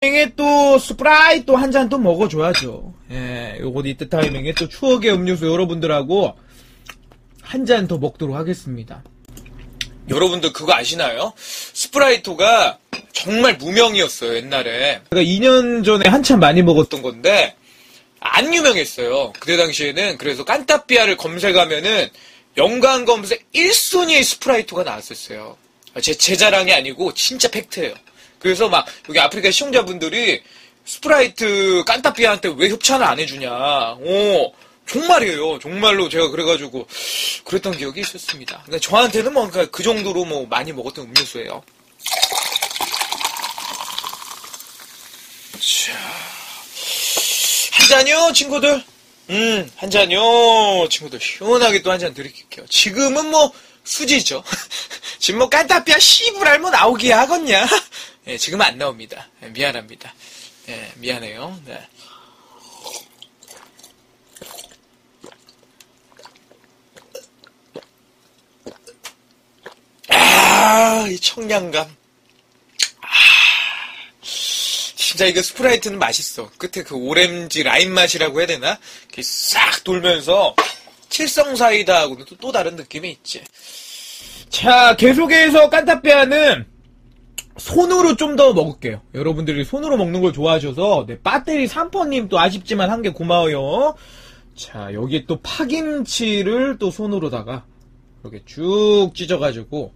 타이밍에 또 스프라이 또한 잔 또 먹어줘야죠. 예, 요거 이때 타이밍에 또 추억의 음료수 여러분들하고 한 잔 더 먹도록 하겠습니다. 여러분들 그거 아시나요? 스프라이토가 정말 무명이었어요, 옛날에. 제가 2년 전에 한참 많이 먹었던 건데, 안 유명했어요. 그때 당시에는. 그래서 깐타피아를 검색하면은, 연관 검색 1순위의 스프라이토가 나왔었어요. 제, 제 자랑이 아니고, 진짜 팩트예요. 그래서 막, 여기 아프리카 시청자분들이, 스프라이트 깐타피아한테 왜 협찬을 안 해주냐. 어, 정말이에요. 정말로 제가 그래가지고 그랬던 기억이 있었습니다. 근데 저한테는 뭐 그 정도로 뭐 많이 먹었던 음료수예요. 자, 한 잔요, 친구들. 음, 한 잔요, 친구들. 시원하게 또 한 잔 드릴게요. 지금은 뭐 수지죠. 지금 뭐 깐타피아 씨부랄 뭐 나오기 하겠냐? 예, 지금은 안 나옵니다. 예, 미안합니다. 예, 미안해요. 네. 아, 이 청량감. 아, 진짜 이거 스프라이트는 맛있어. 끝에 그 오렌지 라임 맛이라고 해야 되나? 이렇게 싹 돌면서 칠성사이다하고는 또, 또 다른 느낌이 있지. 자, 계속해서 깐타페아는 손으로 좀 더 먹을게요. 여러분들이 손으로 먹는 걸 좋아하셔서, 네, 배터리 3퍼님 또 아쉽지만 한 개 고마워요. 자, 여기에 또 파김치를 또 손으로다가, 이렇게 쭉 찢어가지고,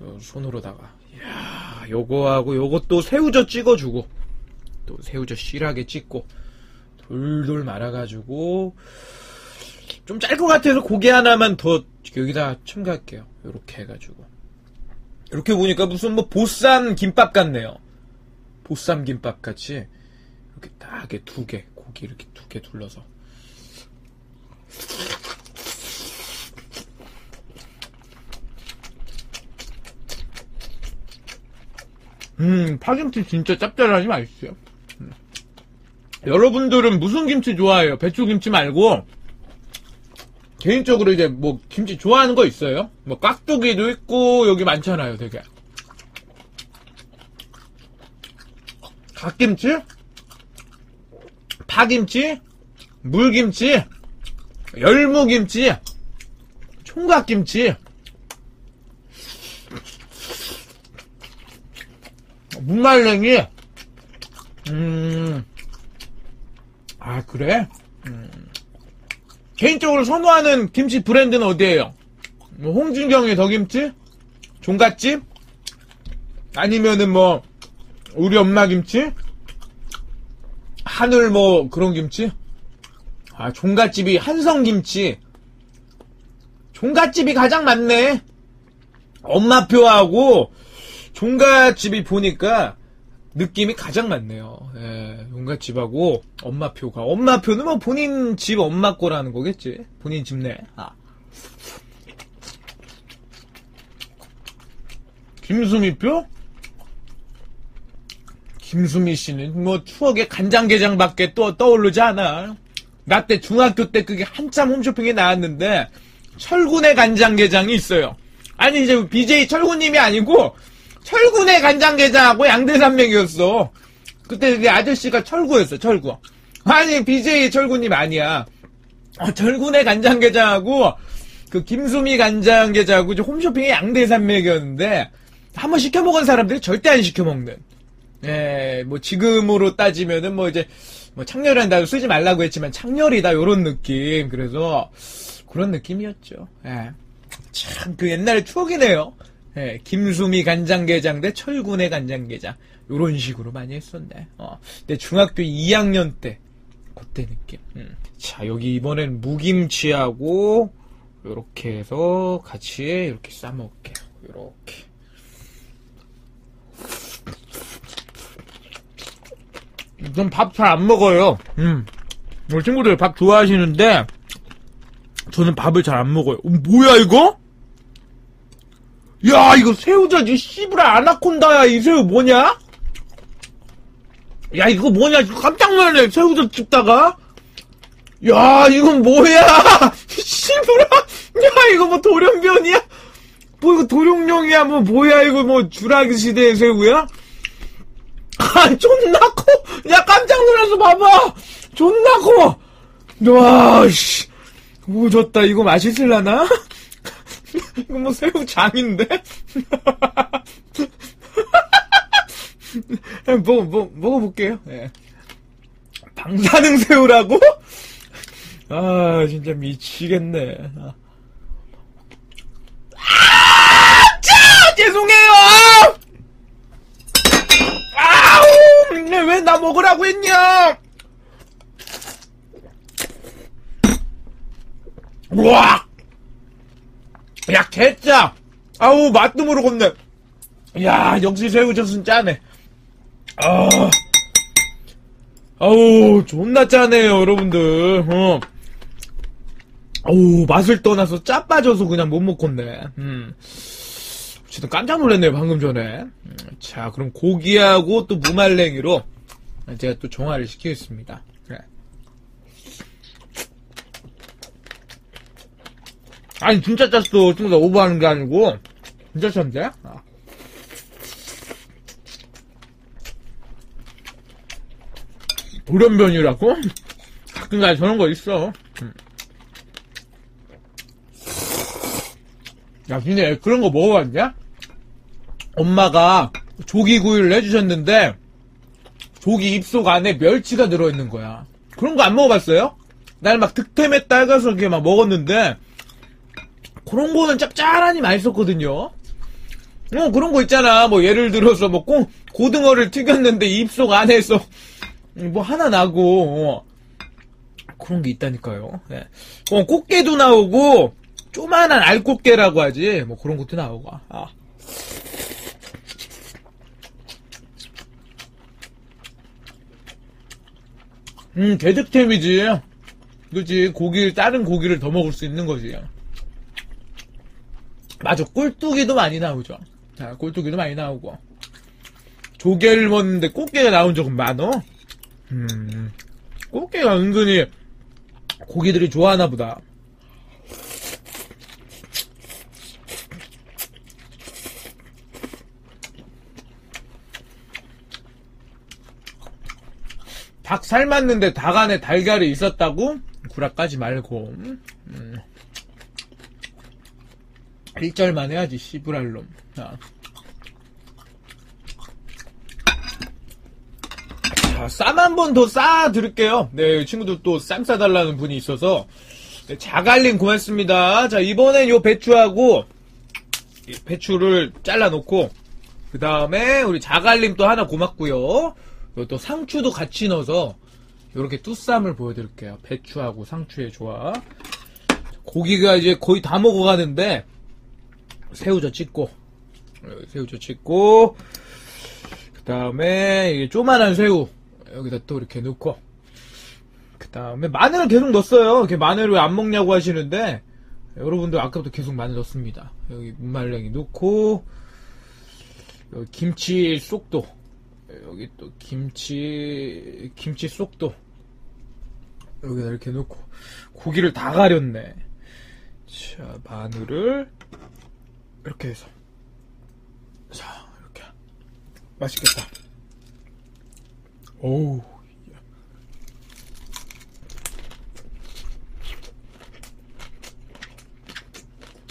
어, 손으로다가, 이야, 요거하고 요것도 새우젓 찍어주고, 또 새우젓 실하게 찍고, 돌돌 말아가지고, 좀 짤 것 같아서 고기 하나만 더 여기다 첨가할게요. 요렇게 해가지고. 이렇게 보니까 무슨 뭐 보쌈 김밥 같네요. 보쌈 김밥 같이 이렇게 딱 이렇게 두 개, 고기 이렇게 두 개 둘러서. 음, 파김치 진짜 짭짤하지 맛있어요. 음. 여러분들은 무슨 김치 좋아해요? 배추김치 말고 개인적으로 이제 뭐 김치 좋아하는 거 있어요? 뭐 깍두기도 있고 여기 많잖아요, 되게. 갓김치, 파김치, 물김치, 열무김치, 총각김치, 무말랭이, 음, 아, 그래? 음. 개인적으로 선호하는 김치 브랜드는 어디예요? 뭐 홍진경의 더김치? 종갓집? 아니면은 뭐 우리 엄마 김치? 하늘 뭐 그런 김치? 아 종갓집이 한성김치 종갓집이 가장 많네 엄마표하고 종갓집이 보니까 느낌이 가장 많네요. 예, 용갓집하고 엄마표가. 엄마표는 뭐 본인 집 엄마 거라는 거겠지. 본인 집 내. 아. 김수미표? 김수미 씨는 뭐 추억의 간장게장밖에 또 떠오르지 않아. 나 때 중학교 때 그게 한참 홈쇼핑에 나왔는데 철군의 간장게장이 있어요. 아니 이제 BJ 철군님이 아니고 철군의 간장게장하고 양대산맥이었어. 그때 그 아저씨가 철구였어, 철구. 아니, BJ 철구님 아니야. 어, 철군의 간장게장하고 그 김수미 간장게장하고 홈쇼핑의 양대산맥이었는데 한번 시켜 먹은 사람들이 절대 안 시켜 먹는. 예, 뭐 지금으로 따지면은 뭐 이제 뭐 단어 쓰지 말라고 했지만 창렬이다 요런 느낌. 그래서 그런 느낌이었죠. 예. 참 그 옛날 추억이네요. 예, 김수미 간장게장 대 철군의 간장게장 요런 식으로 많이 했었네. 어, 내 중학교 2학년 때 그때 느낌. 음. 자 여기 이번엔 무김치하고 요렇게 해서 같이 이렇게 싸먹을게요. 요렇게. 전 밥 잘 안 먹어요. 음. 우리 친구들 밥 좋아하시는데 저는 밥을 잘 안 먹어요. 어, 뭐야 이거? 야, 이거 새우젓이 씨부라 아나콘다야. 이 새우 뭐냐? 야, 이거 뭐냐? 깜짝 놀랐네. 새우젓 집다가. 야, 이건 뭐야? 씨부라. 야, 이거 뭐 돌연변이야? 뭐 이거 도룡령이야? 뭐 뭐야? 이거 뭐 주라기 시대의 새우야? 존나 커! 야, 깜짝 놀라서 봐봐! 존나 커! 와, 씨. 오졌다. 이거 맛있을라나? 이거 뭐 새우 장인데? 먹어, 먹, 먹어볼게요. 예. 방사능 새우라고? 아, 진짜 미치겠네. 아, 자! 죄송해요! 아우! 왜 나 먹으라고 했냐? 우와! 야, 개짜! 아우, 맛도 모르겠네. 야, 역시 새우젓은 짜네. 아, 아우, 존나 짜네요, 여러분들. 어. 어우, 맛을 떠나서 짜 빠져서 그냥 못 먹겠네. 음. 어쨌든 깜짝 놀랐네요, 방금 전에. 음, 자, 그럼 고기하고 또 무말랭이로 제가 또 정화를 시키겠습니다. 아니, 진짜 짰어. 좀 더 오버하는 게 아니고. 진짜 짠데? 아. 돌연변이라고? 가끔가다 저런 거 있어. 음. 야, 니네 그런 거 먹어봤냐? 엄마가 조기구이를 해주셨는데, 조기 입속 안에 멸치가 들어있는 거야. 그런 거 안 먹어봤어요? 날 막 득템에 딸가서 이렇게 막 먹었는데, 그런 거는 짭짤하니 맛있었거든요. 어, 그런 거 있잖아. 뭐, 예를 들어서, 뭐, 꽁, 고등어를 튀겼는데 입속 안에서, 뭐, 하나 나고, 어. 그런 게 있다니까요. 예. 어, 꽃게도 나오고, 조만한 알꽃게라고 하지. 뭐, 그런 것도 나오고, 아. 음, 개득템이지. 그지 고기를, 다른 고기를 더 먹을 수 있는 거지. 맞아, 꼴뚜기도 많이 나오죠. 자, 꼴뚜기도 많이 나오고. 조개를 먹는데 꽃게가 나온 적은 많어? 음, 꽃게가 은근히 고기들이 좋아하나 보다. 닭 삶았는데 닭 안에 달걀이 있었다고? 구라까지 말고. 음. 1절만 해야지, 씨부랄놈. 자. 자, 쌈 한 번 더 싸 드릴게요. 네, 친구들 또 쌈 싸달라는 분이 있어서. 네, 자갈림 고맙습니다. 자, 이번엔 요 배추하고, 배추를 잘라놓고, 그 다음에 우리 자갈림 또 하나 고맙고요. 또 상추도 같이 넣어서, 요렇게 뚜쌈을 보여드릴게요. 배추하고 상추의 조합. 고기가 이제 거의 다 먹어가는데, 새우젓 찍고, 새우젓 찍고, 그 다음에 조만한 새우 여기다 또 이렇게 넣고, 그 다음에 마늘을 계속 넣었어요. 이렇게 마늘을 왜안 먹냐고 하시는데, 여러분들 아까부터 계속 마늘 넣습니다. 여기 무말랭이 넣고, 여기 김치 쏙도, 여기 또 김치, 김치 쏙도, 여기다 이렇게 넣고, 고기를 다 가렸네. 자, 마늘을, 이렇게 해서. 자, 이렇게. 맛있겠다. 오우.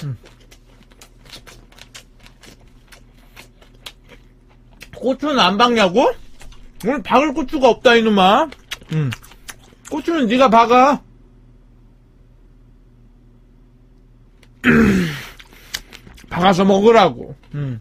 음. 고추는 안 박냐고? 오늘 박을 고추가 없다 이놈아. 음. 고추는 네가 박아. 박아서 먹으라고. 음.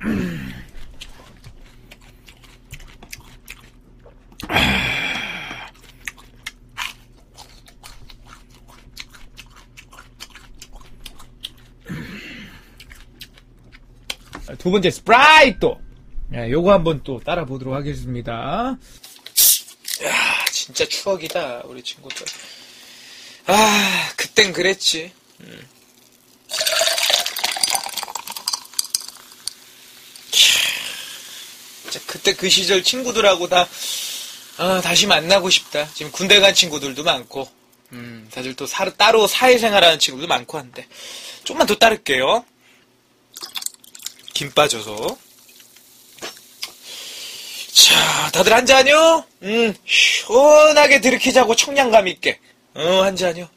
두 번째 스프라이트. 야, 요거 한번 또 따라 보도록 하겠습니다. 야, 진짜 추억이다 우리 친구들. 아, 그땐 그랬지. 음. 그때 그 시절 친구들하고 다 아, 다시 만나고 싶다. 지금 군대 간 친구들도 많고, 음, 다들 또 사, 따로 사회생활하는 친구도 많고 한데, 좀만 더 따를게요. 김 빠져서. 자, 다들 한 잔이요? 음, 시원하게 들이키자고 청량감 있게. 어, 한 잔이요.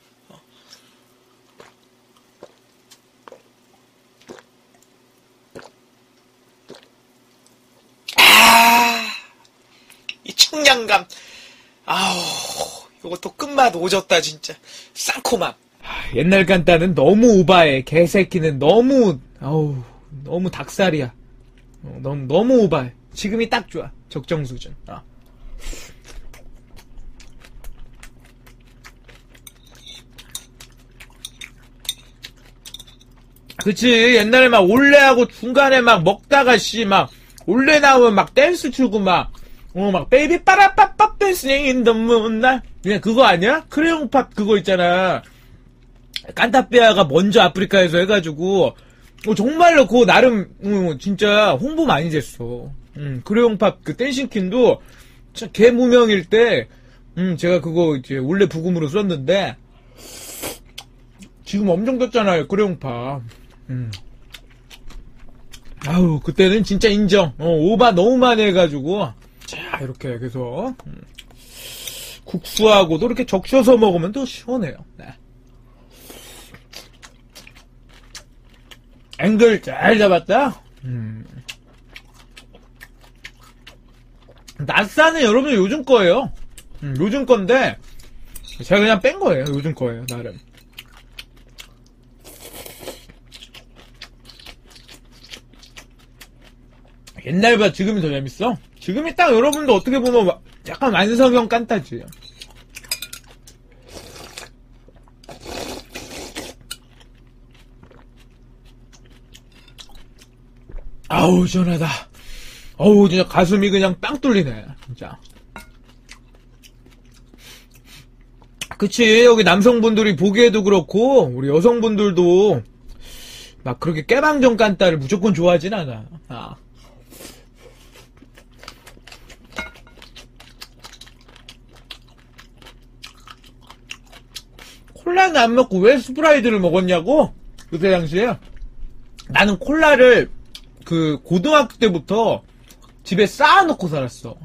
아, 이 청량감. 아우, 이것도 끝맛 오졌다, 진짜. 쌍코맘. 옛날 간따는 너무 오바해. 개새끼는 너무, 아우, 너무 닭살이야. 어, 너무, 너무 오바해. 지금이 딱 좋아. 적정 수준. 어. 그치? 옛날에 막 올레하고 중간에 막 먹다가 씨 막 올레 나오면 막 댄스 추고 막 어 막 베이비 빠라빠빠 댄싱 인더 문날 그냥 그거 아니야? 크레용팝 그거 있잖아. 깐타피아가 먼저 아프리카에서 해가지고. 어, 정말로 그거 나름 어, 진짜 홍보 많이 됐어. 음, 크레용팝 그 댄싱퀸도 진짜 개무명일 때 음, 제가 그거 이제 원래 부금으로 썼는데 지금 엄청 떴잖아요 크레용팝 음. 아우 그때는 진짜 인정 어, 오바 너무 많이 해가지고 자 이렇게 해서 음. 국수하고도 이렇게 적셔서 먹으면 또 시원해요 네. 앵글 잘 잡았다 음. 낯사는 여러분들 요즘 거예요 음, 요즘 건데 제가 그냥 뺀 거예요 요즘 거예요 나름 옛날보다 지금이 더 재밌어. 지금이 딱 여러분도 어떻게 보면 약간 완성형 깐따지. 아우 시원하다. 어우 진짜 가슴이 그냥 빵 뚫리네. 진짜. 그치 여기 남성분들이 보기에도 그렇고 우리 여성분들도 막 그렇게 깨방정 깐따를 무조건 좋아하진 않아. 아. 콜라는 안 먹고 왜 스프라이드를 먹었냐고? 그때 당시에 나는 콜라를 그 고등학교 때부터 집에 쌓아놓고 살았어.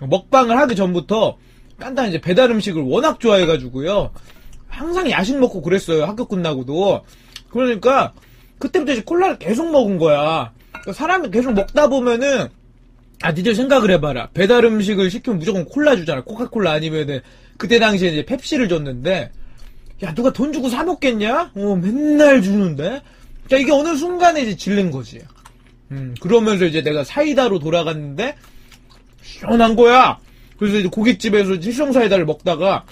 먹방을 하기 전부터 깐단 이제 배달 음식을 워낙 좋아해가지고요. 항상 야식 먹고 그랬어요. 학교 끝나고도. 그러니까 그때부터 이제 콜라를 계속 먹은 거야. 그러니까 사람이 계속 먹다 보면은 아, 니들 생각을 해봐라. 배달 음식을 시키면 무조건 콜라 주잖아. 코카콜라 아니면은 그때 당시에 이제 펩시를 줬는데 야, 누가 돈 주고 사 먹겠냐? 어, 맨날 주는데? 자, 이게 어느 순간에 이제 질린 거지. 음, 그러면서 이제 내가 사이다로 돌아갔는데, 시원한 거야! 그래서 이제 고깃집에서 칠성사이다를 먹다가,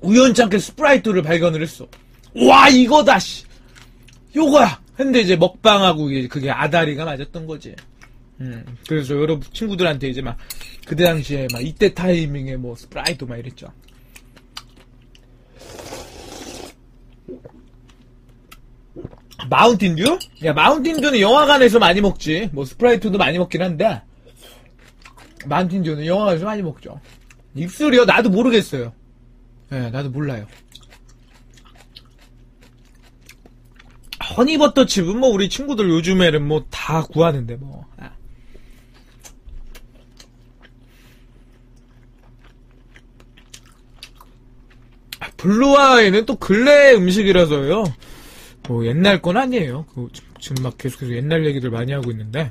우연찮게 스프라이트를 발견을 했어. 와, 이거다, 씨! 요거야! 근데 이제 먹방하고 그게 아다리가 맞았던 거지. 음, 그래서 여러 친구들한테 이제 막, 그때 당시에 막 이때 타이밍에 뭐 스프라이트 막 이랬죠. 마운틴듀? 야, 마운틴듀는 영화관에서 많이 먹지. 뭐, 스프라이트도 많이 먹긴 한데, 마운틴듀는 영화관에서 많이 먹죠. 입술이요? 나도 모르겠어요. 예, 네, 나도 몰라요. 허니버터칩은 뭐, 우리 친구들 요즘에는 뭐, 다 구하는데, 뭐. 아. 블루아이는 또 근래 음식이라서요. 뭐 옛날 건 아니에요. 그 지금 막 계속해서 옛날 얘기들 많이 하고 있는데.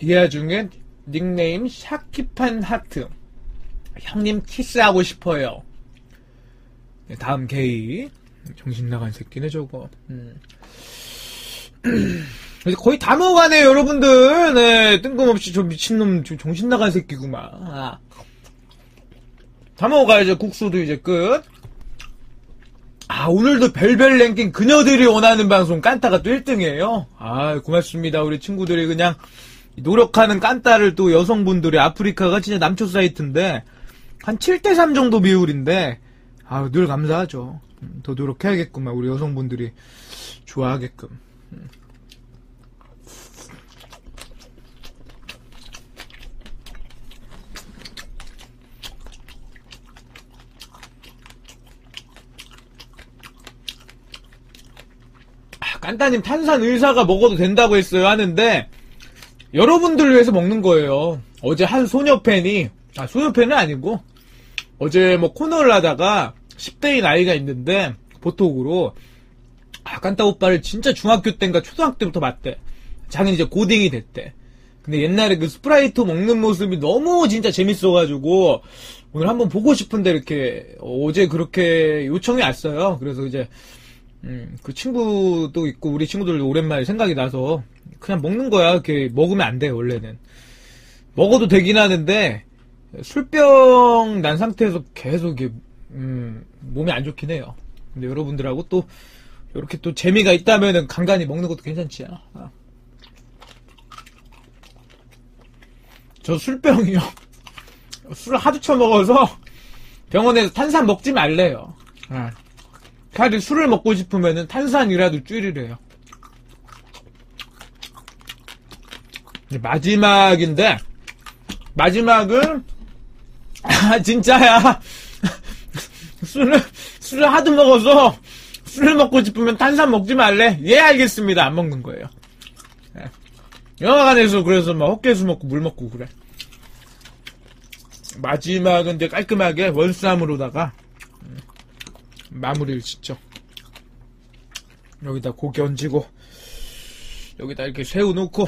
이 와중에 닉네임 샤키판 하트. 형님 키스하고 싶어요. 네, 다음 게이. 정신 나간 새끼네 저거. 음. 거의 다 먹어가네요 여러분들. 네 뜬금없이 저 미친놈 정신 나간 새끼구만. 아. 다 먹어가야죠. 국수도 이제 끝. 아, 오늘도 별별 랭킹 그녀들이 원하는 방송 깐따가 또 1등이에요. 아, 고맙습니다. 우리 친구들이 그냥 노력하는 깐따를 또 여성분들이 아프리카가 진짜 남초 사이트인데 한 7대3 정도 비율인데 아, 늘 감사하죠. 음, 더 노력해야겠구만. 우리 여성분들이 좋아하게끔. 음. 깐따님 탄산 의사가 먹어도 된다고 했어요 하는데 여러분들을 위해서 먹는 거예요. 어제 한 소녀 팬이 아 소녀 팬은 아니고 어제 뭐 코너를 하다가 10대인 아이가 있는데 보톡으로 아 깐따 오빠를 진짜 중학교 때인가 초등학교 때부터 봤대. 자기는 이제 고딩이 됐대. 근데 옛날에 그 스프라이트 먹는 모습이 너무 진짜 재밌어가지고 오늘 한번 보고 싶은데 이렇게 어제 그렇게 요청이 왔어요. 그래서 이제 음, 그 친구도 있고 우리 친구들도 오랜만에 생각이 나서 그냥 먹는 거야. 이렇게 먹으면 안 돼, 원래는. 먹어도 되긴 하는데 술병 난 상태에서 계속 이게 음, 몸이 안 좋긴 해요. 근데 여러분들하고 또 이렇게 또 재미가 있다면은 간간히 먹는 것도 괜찮지. 아. 저 술병이요. 술을 하도 처먹어서 병원에서 탄산 먹지 말래요. 아. 차라리 술을 먹고 싶으면은 탄산이라도 줄이래요. 마지막인데 마지막은 아 진짜야. 술을 술을 하도 먹어서 술을 먹고 싶으면 탄산 먹지 말래. 예 알겠습니다. 안 먹는 거예요. 예. 영화관에서 그래서 막 헛개수 먹고 물 먹고 그래. 마지막은 이제 깔끔하게 원쌈으로다가 음, 마무리를 짓죠 여기다 고기 얹고 여기다 이렇게 새우 넣고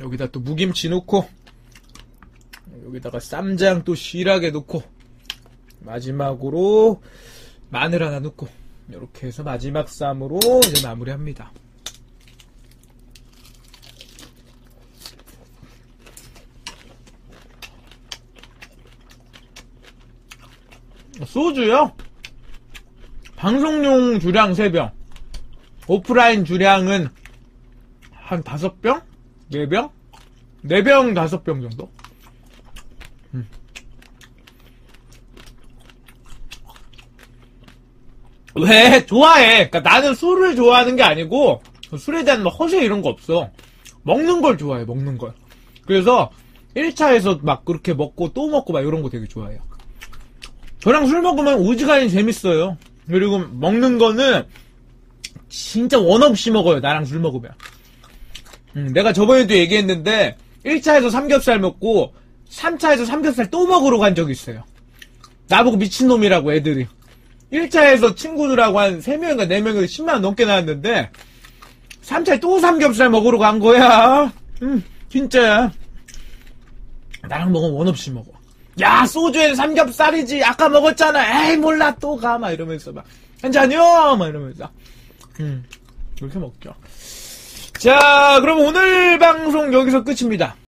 여기다 또 무김치 넣고 여기다가 쌈장 또 실하게 넣고 마지막으로 마늘 하나 넣고 이렇게 해서 마지막 쌈으로 이제 마무리합니다. 소주요? 방송용 주량 3병. 오프라인 주량은 한 5병? 4병? 4병, 5병 정도? 음. 왜? 좋아해. 그러니까 나는 술을 좋아하는 게 아니고 술에 대한 뭐 허세 이런 거 없어. 먹는 걸 좋아해, 먹는 걸. 그래서 1차에서 막 그렇게 먹고 또 먹고 막 이런 거 되게 좋아해요. 저랑 술 먹으면 오지간히 재밌어요. 그리고 먹는 거는 진짜 원 없이 먹어요. 나랑 술 먹으면. 음, 내가 저번에도 얘기했는데 1차에서 삼겹살 먹고 3차에서 삼겹살 또 먹으러 간 적이 있어요. 나보고 미친놈이라고 애들이. 1차에서 친구들하고 한 3명인가 4명에서 10만원 넘게 나왔는데 3차에 또 삼겹살 먹으러 간 거야. 음, 진짜야. 나랑 먹으면 원 없이 먹어. 야, 소주에는 삼겹살이지. 아까 먹었잖아. 에이, 몰라. 또 가. 막 이러면서 막. 한잔요! 막 이러면서. 음, 이렇게 먹죠. 자, 그럼 오늘 방송 여기서 끝입니다.